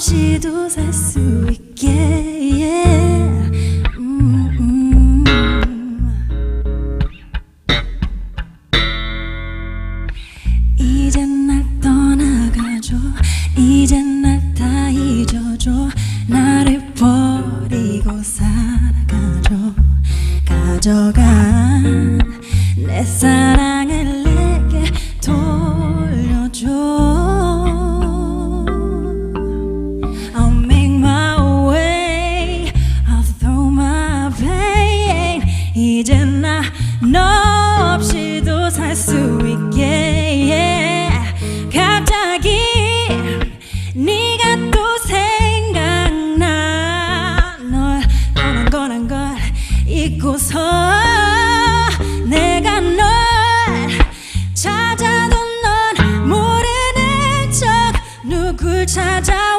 없이도 살 수 있게 예. 음, 음. 이젠 날 떠나가줘. 이젠 날 다 잊어줘. 나를 버리고 살아가줘. 가져가. 내 사랑. 이젠 나너 없이도 살 수 있게 yeah. 갑자기 네가 또 생각나 널 떠난 거란 걸 잊고서 내가 널 찾아도 넌 모르는 척 누굴 찾아